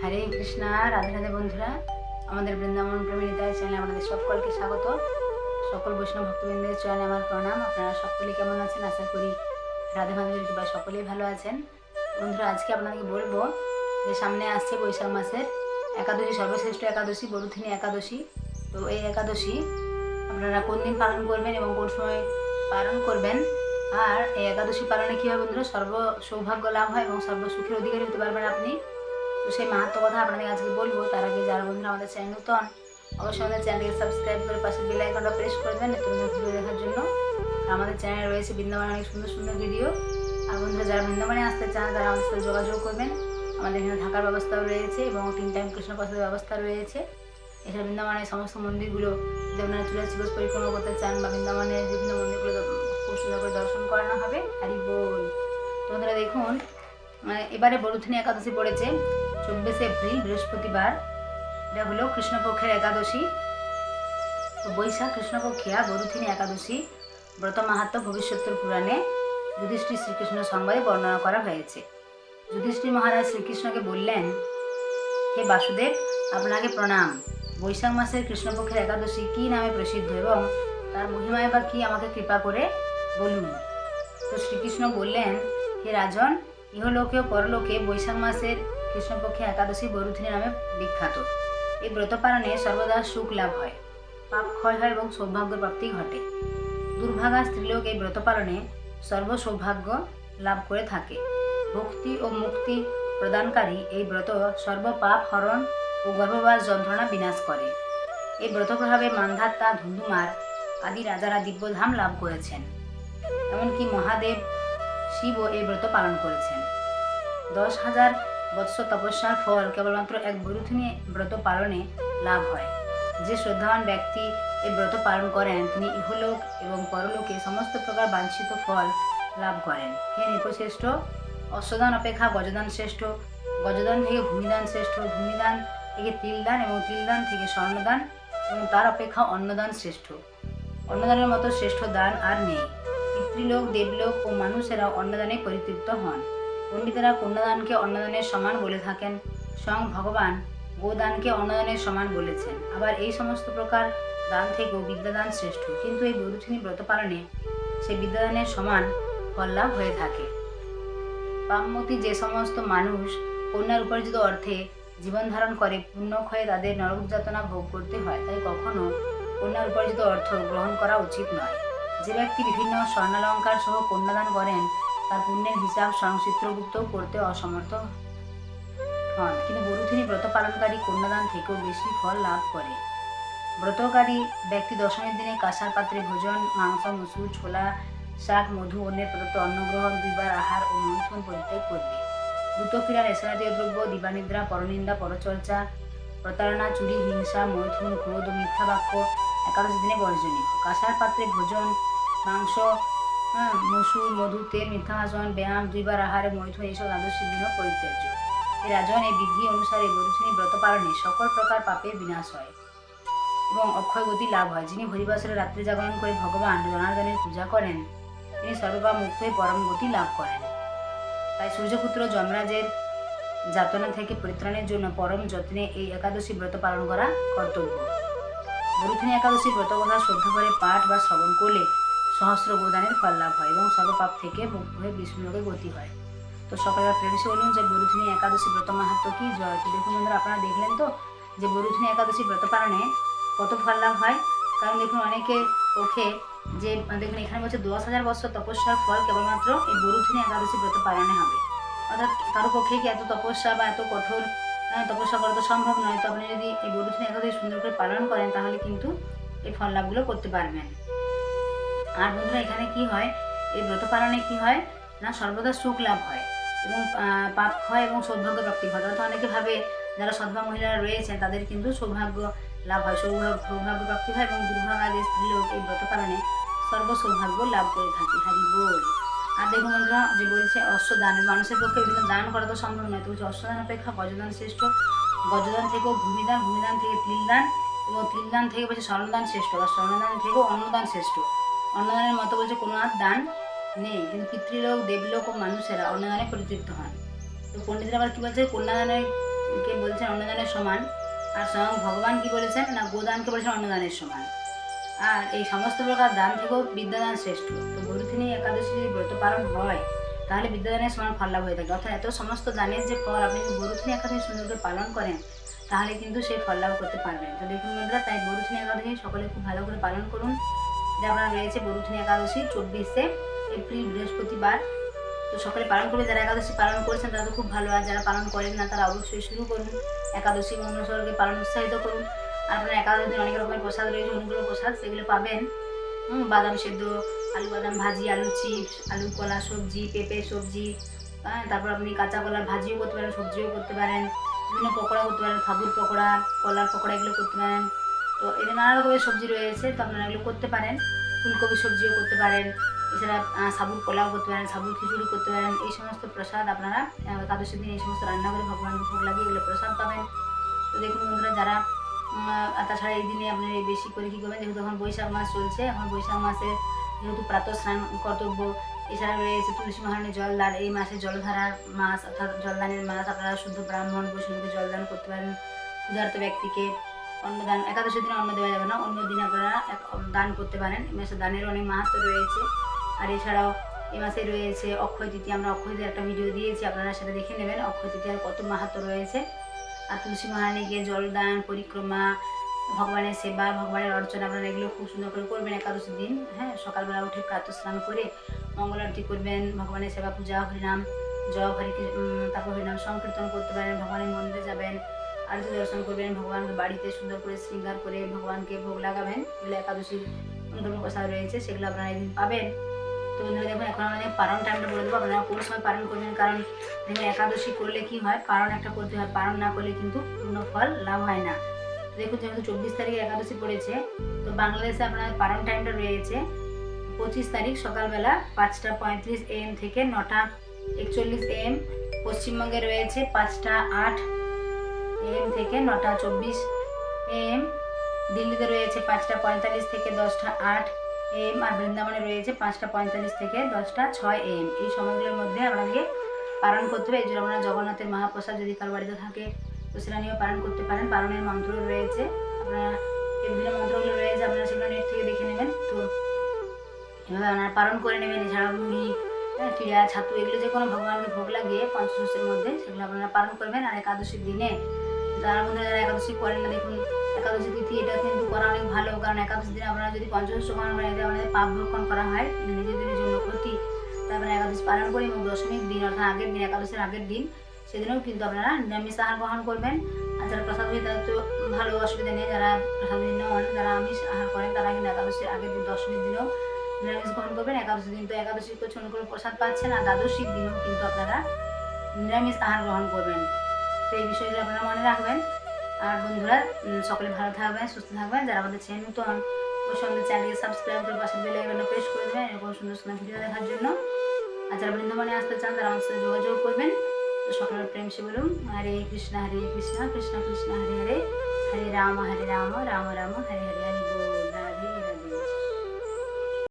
হরে কৃষ্ণা, রাধে রাধে বন্ধুরা। আমাদের বৃন্দাবন প্রেমিতায় চ্যানেলে আমাদের সকলকে স্বাগত। সকল বৈষ্ণব ভক্তবৃন্দের চ্যানেলে আমার প্রণাম। আপনারা সকলে কেমন আছেন? আশা করি রাধে মাধবের কৃপা সকলেই ভালো আছেন। বন্ধুরা, আজকে আপনাদেরকে বলব যে সামনে আসছে বৈশাখ মাসের একাদশী, সর্বশ্রেষ্ঠ একাদশী, বরুথিনী একাদশী। তো এই একাদশী আপনারা কোন দিন পালন করবেন এবং কোন সময় পালন করবেন? আর এই একাদশী পালনে কী হয় বন্ধুরা? সর্ব সৌভাগ্য লাভ হয় এবং সর্ব সুখের অধিকারী হতে পারবেন আপনি। তো সেই মাহাত্ম কথা আপনাদের আজকে বলব। তার আগে যারা বন্ধুরা আমাদের চ্যানেল নতুন অবশ্যই আমাদের চ্যানেলকে সাবস্ক্রাইব করে পাশে বেল আইকনটা প্রেস করে দেবেন নতুন ভিডিও দেখার জন্য। আর আমাদের চ্যানেলে রয়েছে বৃন্দাবনে অনেক সুন্দর সুন্দর ভিডিও আর বন্ধুরা যারা বৃন্দাবনে আসতে চান তারা আমাদের সাথে যোগাযোগ করবেন। আমাদের এখানে থাকার ব্যবস্থাও রয়েছে এবং তিন টাইম কৃষ্ণ প্রসাদের ব্যবস্থা রয়েছে। এছাড়া বৃন্দাবনের সমস্ত মন্দিরগুলো যদি আপনারা চলে চিবস পরিক্রমা করতে চান বা বৃন্দাবনের বিভিন্ন মন্দিরগুলো খুব সুন্দর করে দর্শন করানো হবে। হারি বল বন্ধুরা দেখুন আহ, এবারে বরুথিনী একাদশী পড়েছে। চব্বিশে এপ্রিল, বৃহস্পতিবার। এটা হলো কৃষ্ণপক্ষের একাদশী। তো বৈশাখ, কৃষ্ণপক্ষিয়া বরুথিনী একাদশী, ব্রত মাহাত্ম ভবিষ্যতের পুরাণে যুধিষ্ঠির শ্রীকৃষ্ণ সংবাদে বর্ণনা করা হয়েছে। যুধিষ্ঠির মহারাজ শ্রীকৃষ্ণকে বললেন, হে বাসুদেব, আপনাকে প্রণাম। বৈশাখ মাসের কৃষ্ণপক্ষের একাদশী কী নামে প্রসিদ্ধ এবং তার মহিমায় বা কী আমাকে কৃপা করে বলুন? তো শ্রীকৃষ্ণ বললেন, হে রাজন, ইহলোকে ও পরলোকে বৈশাখ মাসের কৃষ্ণপক্ষে একাদশী বরুথিনী নামে বিখ্যাত। এই ব্রত পালনে সর্বদা সুখ লাভ হয়, পাপ ক্ষয় হয় এবং সৌভাগ্য প্রাপ্তি ঘটে। দুর্ভাগা স্ত্রীলোক এই ব্রত পালনে সর্ব সৌভাগ্য লাভ করে থাকে। ভক্তি ও মুক্তি প্রদানকারী এই ব্রত সর্ব পাপ হরণ ও গর্ভবাস যন্ত্রণা বিনাশ করে। এই ব্রত প্রভাবে মান্ধাত্তা, ধুন্ধুমার আদি রাজারা দিব্যধাম লাভ করেছেন। এমনকি মহাদেব শিবও এই ব্রত পালন করেছেন। দশ হাজার বৎসর তপস্যার ফল কেবলমাত্র এক বরুথিনী ব্রত পালনে লাভ হয়। যে শ্রদ্ধাবান ব্যক্তি এই ব্রত পালন করেন, তিনি ইহলোক এবং পরলোকে সমস্ত প্রকার বাঞ্ছিত ফল লাভ করেন। হে নৃপশ্রেষ্ঠ, অশ্বদান অপেক্ষা গজদান শ্রেষ্ঠ, গজদান থেকে ভূমিদান শ্রেষ্ঠ, ভূমিদান থেকে তিলদান এবং তিলদান থেকে স্বর্ণদান এবং তার অপেক্ষা অন্নদান শ্রেষ্ঠ। অন্নদানের মতো শ্রেষ্ঠ দান আর নেই। পিতৃলোক, দেবলোক ও মানুষেরা অন্নদানে পরিতৃপ্ত হন। পণ্ডিতেরা কন্যাদানকে অন্নদানের সমান বলে থাকেন। স্বয়ং ভগবান গোদানকে অন্নদানের সমান বলেছেন। আবার এই সমস্ত প্রকার দান থেকেও বিদ্যাদান শ্রেষ্ঠ। কিন্তু এই বরুথিনী ব্রত পালনে সে বিদ্যাদানের সমান ফল লাভ হয়ে থাকে। পামমতি যে সমস্ত মানুষ কন্যার উপার্জিত অর্থে জীবন ধারণ করে পুণ্যক্ষয়ে তাদের নরক যাতনা ভোগ করতে হয়, তাই কখনো কন্যার উপার্জিত অর্থ গ্রহণ করা উচিত নয়। যে ব্যক্তি বিভিন্ন স্বর্ণালঙ্কার সহ কন্যাদান করেন তার পুণ্যের হিসাব সংচিত্রভুক্ত করতে অসমর্থ হন। কিন্তু বরুথিনী ব্রত পালনকারী কন্যাদান থেকেও বেশি ফল লাভ করে। ব্রতকারী ব্যক্তি দশমীর দিনে কাঁসার পাত্রে ভোজন, মাংস, মসুর, ছোলা, শাক, মধু অন্যের প্রদত্ত অন্নগ্রহণ, দুইবার আহার ও মন্থন পরিত্যাগ করবে। দ্রুতক্রিয়া নেশাজাতীয় দ্রব্য, দিবানিদ্রা, পরনিন্দা, পরচর্চা, প্রতারণা, চুরি, হিংসা, মৈথুন, ক্রোধ মিথ্যা বাক্য একাদশ দিনে বর্জনীয়। কাঁসার পাত্রে ভোজন, মাংস হ্যাঁ মসুর মধু, তেল মিথ্যা ভাষণ ব্যায়াম দুইবার আহারে মৈথুন এইসব দিনও পরিত্যাজ্য। এই রাজন এই বিধি অনুসারে বরুথিনী ব্রত পালনে সকল প্রকার পাপের বিনাশ হয় এবং অক্ষয় গতি লাভ হয়। যিনি হরিবাসরে রাত্রি জাগরণ করে ভগবান জনার্দনের পূজা করেন, তিনি সর্বপা মুক্ত হয়ে পরম গতি লাভ করেন। তাই সূর্যপুত্র যমরাজের যাতনা থেকে পরিত্রাণের জন্য পরম যত্নে এই একাদশী ব্রত পালন করা কর্তব্য। বরুথিনী একাদশী ব্রত কথা শ্রদ্ধা করে পাঠ বা শ্রবণ করলে সহস্র গোদানের ফল লাভ হয় এবং সর্বপাপ থেকে মুক্ত হয়ে বিষ্ণুলোকে গতি হয়। তো সকালে প্রেমসে বলুন যে বরুথিনী একাদশী ব্রত মাহাত্ম কি জয়? তো দেখুন বন্ধুরা, আপনারা দেখলেন তো যে বরুথিনী একাদশী ব্রত পালনে কত ফল লাভ হয়? কারণ দেখুন অনেকে পক্ষে যে, দেখুন এখানে বলছে দশ হাজার বছর তপস্যার ফল কেবলমাত্র এই বরুথিনী একাদশী ব্রত পালনে হবে। অর্থাৎ কারও পক্ষে কি এত তপস্যা বা এত কঠোর তপস্যা করা তো সম্ভব নয়। তো আপনি যদি এই বরুথিনী একাদশী সুন্দর করে পালন করেন, তাহলে কিন্তু এই ফল লাভগুলো করতে পারবেন। আর বন্ধুরা, এখানে কি হয়? এই ব্রত পালনে কি হয়? না, সর্বদা সুখ লাভ হয় এবং পাপ ক্ষয় এবং সৌভাগ্য প্রাপ্তি ঘটে অর্থাৎ অনেকে ভাবে যারা সদ্ভা মহিলারা রয়েছেন, তাদের কিন্তু সৌভাগ্য লাভ হয়। সৌভাগ্য সৌভাগ্য প্রাপ্তি হয় এবং দুর্ভাগা যে স্ত্রীলোক এই ব্রত পালনে সর্ব সৌভাগ্য লাভ করে থাকে। হারি বল। আর দেখুন বন্ধুরা, যে বলছে অশ্বদান মানুষের পক্ষে বিভিন্ন দান করা তো সম্ভব নয়। তো বলছে অশ্বদান অপেক্ষা গজদান শ্রেষ্ঠ। গজদান থেকেও ভূমিদান ভূমিদান থেকে তিলদান, এবং তিলদান থেকে বলছে স্বর্ণদান শ্রেষ্ঠ আর স্বর্ণদান থেকেও অন্নদান শ্রেষ্ঠ। অন্নদানের মতো বলছে, কোনো আর দান নেই। কিন্তু পিতৃলোক, দেবলোক ও মানুষেরা অন্নদানে পরিতৃপ্ত হন। তো পণ্ডিতরা আবার কি বলছে, কন্যাদানের কে বলছেন অন্নদানের সমান? আর স্বয়ং ভগবান কি বলেছেন না গোদানকে বলেছেন অন্নদানের সমান? আর এই সমস্ত প্রকার দান থেকেও বিদ্যাদান শ্রেষ্ঠ। তো গরুথিনী একাদশী যদি ব্রত পালন হয়, তাহলে বিদ্যাদানের সমান ফল লাভ হয়ে থাকে। অর্থাৎ এত সমস্ত দানের যে ফল, আপনি যদি গরুথিনী একাদশী সুন্দর করে পালন করেন, তাহলে কিন্তু সেই ফল লাভ করতে পারবেন। তো দেখুন বন্ধুরা, তাই গরুথিনী একাদশী সকলে খুব ভালো করে পালন করুন। আপনার রয়েছে গরুথিনী একাদশী, চব্বিশে এপ্রিল, বৃহস্পতিবার। তো সকলে পালন করবে যারা একাদশী পালন করেছেন তারা তো খুব ভালো, আর যারা পালন করেন না তারা অবশ্যই শুরু করুন। একাদশী অনুসর্গে পালন উৎসাহিত করুন। আর আপনার একাদশী অনেক রকমের প্রসাদ রয়েছে, অনেকগুলো প্রসাদ, সেগুলো পাবেন। বাদাম সেদ্ধ, আলু বাদাম ভাজি, আলু চিপস, আলু কলা সবজি, পেঁপে সবজি হ্যাঁ তারপর আপনি কাঁচা কলার ভাজিও করতে পারেন, সবজিও করতে পারেন, বিভিন্ন পকোড়া করতে পারেন সাবুর পকোড়া, কলার পকোড়া এগুলো করতে পারেন। তো এদের নানা রকমের সবজি রয়েছে, তো আপনারা এগুলো করতে পারেন। ফুলকপি সবজিও করতে পারেন, এছাড়া সাবুর পোলাও করতে পারেন, সাবুর খিচুড়ি করতে পারেন, এই সমস্ত প্রসাদ আপনারা একাদশীর দিন এই সমস্ত রান্না করে ভগবানকে ভোগ লাগিয়ে এগুলো প্রসাদ পাবেন। তো দেখুন বন্ধুরা, যারা তাছাড়া এই দিনে আপনারা বেশি করে কী করবেন, যেহেতু এখন বৈশাখ মাস চলছে, এখন বৈশাখ মাসে যেহেতু প্রাতঃ স্নান কর্তব্য, এছাড়া রয়েছে তুলসী মহারণী জলদান, এই মাসে জলধারার মাস, অর্থাৎ জলদানের মাস, আপনারা শুদ্ধ ব্রাহ্মণ, বৈষ্ণবকে জলদান করতে পারেন। ক্ষুধার্ত ব্যক্তিকে অন্নদান একাদশী দিনে অন্ন দেওয়া যাবে না, অন্য দিন আপনারা দান করতে পারেন। এই মাসে দানের অনেক মাহাত্ম রয়েছে। আর এছাড়াও এ মাসে রয়েছে অক্ষয় তৃতীয়, আমরা অক্ষয় তৃতীয়ার একটা ভিডিও দিয়েছি, আপনারা সেটা দেখে নেবেন। অক্ষয় তৃতীয়ার কত মাহাত্ম রয়েছে। আর তুলসী মহারানীকে জলদান পরিক্রমা, ভগবানের সেবা, ভগবানের অর্চনা, আপনারা এগুলো খুব সুন্দর করে করবেন একাদশীর দিন। হ্যাঁ সকালবেলা উঠে প্রাতঃ স্নান করে মঙ্গল আরতি করবেন, ভগবানের সেবা, পূজা, হরিনাম জপ হরি তারপর হরিনাম সংকীর্তন করতে পারেন, ভগবানের মন্দিরে যাবেন। আরতি দর্শন করবেন, ভগবানকে বাড়িতে সুন্দর করে শৃঙ্গার করে ভগবানকে ভোগ লাগাবেন। এগুলো একাদশীর অন্যতম প্রসাদ রয়েছে, সেগুলো আপনারা একদিন পাবেন। তো বন্ধুরা দেখুন, এখন আমাদের পারণ টাইমটা বলে দেবো। আপনারা কোন সময় পালন করবেন? কারণ দেখুন, একাদশী করলে কি হয়? পালন একটা করতে হয়, পালন না করলে কিন্তু পূর্ণ ফল লাভ হয় না। দেখুন, যেহেতু চব্বিশ তারিখে একাদশী পড়েছে, তো বাংলাদেশে আপনার পালন টাইমটা রয়েছে পঁচিশ তারিখ সকালবেলা পাঁচটা পঁয়ত্রিশ এম থেকে নটা একচল্লিশ এম পশ্চিমবঙ্গে রয়েছে পাঁচটা আট। এম থেকে নটা চব্বিশ এম দিল্লিতে রয়েছে পাঁচটা পঁয়তাল্লিশ থেকে দশটা আট এম আর বৃন্দাবনে রয়েছে পাঁচটা পঁয়তাল্লিশ থেকে দশটা ছয় এম এই সময়গুলোর মধ্যে আপনাকে পালন করতে হবে। এই জন্য আপনারা জগন্নাথের মহাপ্রসাদ যদি কারও বাড়িতে থাকে, তো সেটা নিয়েও পালন করতে পারেন। পালনের মন্ত্র রয়েছে। আপনারা বিভিন্ন মন্ত্রগুলো রয়েছে, আপনারা সেগুলো নেট থেকে দেখে নেবেন। তো এভাবে আপনারা পালন করে নেবেন। এছাড়াও মুড়ি হ্যাঁ চিড়া ছাতু, এগুলো যে কোনো ভগবানকে ভোগ লাগিয়ে পঞ্চদশের মধ্যে সেগুলো আপনারা পালন করবেন। আর একাদশীর দিনে যারা মধ্যে যারা একাদশী করেন না, দেখুন, একাদশী তিথি এটা কিন্তু করা অনেক ভালো, কারণ একাদশী দিনে আপনারা যদি পালন করেন আমাদের পাপ ভক্ষণ করা হয় নিজেদের জন্য ক্ষতি তারপরে একাদশী পালন করি এবং দশমীর দিন, অর্থাৎ আগের দিন, একাদশীর আগের দিন, সেদিনেও কিন্তু আপনারা নিরামিষ আহার গ্রহণ করবেন। আর যারা প্রসাদ হয়ে তাদের তো ভালো অসুবিধা নেই, যারা প্রসাদ নন যারা আমিষ আহার করেন, তারা কিন্তু একাদশীর আগের দিন, দশমীর দিনেও নিরামিষ গ্রহণ করবেন। একাদশী দিন তো একাদশী করছেন কোনো প্রসাদ পাচ্ছেন, আর দ্বাদশীর দিনেও কিন্তু আপনারা নিরামিষ আহার গ্রহণ করবেন। তো এই বিষয়গুলো আপনারা মনে রাখবেন। আর বন্ধুরা সকলে ভালো থাকবেন, সুস্থ থাকবেন। যারা আমাদের চ্যানেল নতুন ওর সঙ্গে চ্যানেলকে সাবস্ক্রাইব করে পাশে বেল আইকনটা প্রেস করে দেবেন, এরকম সুন্দর সুন্দর ভিডিও দেখার জন্য। আর যারা বৃন্দাবনে আসতে চান, তারা আমার সাথে যোগাযোগ করবেন। সকলের প্রেম সে বলুন, হরে কৃষ্ণ হরে কৃষ্ণ কৃষ্ণ কৃষ্ণ, হরে হরে। হরে রাম হরে রাম রাম রাম, হরে হরে।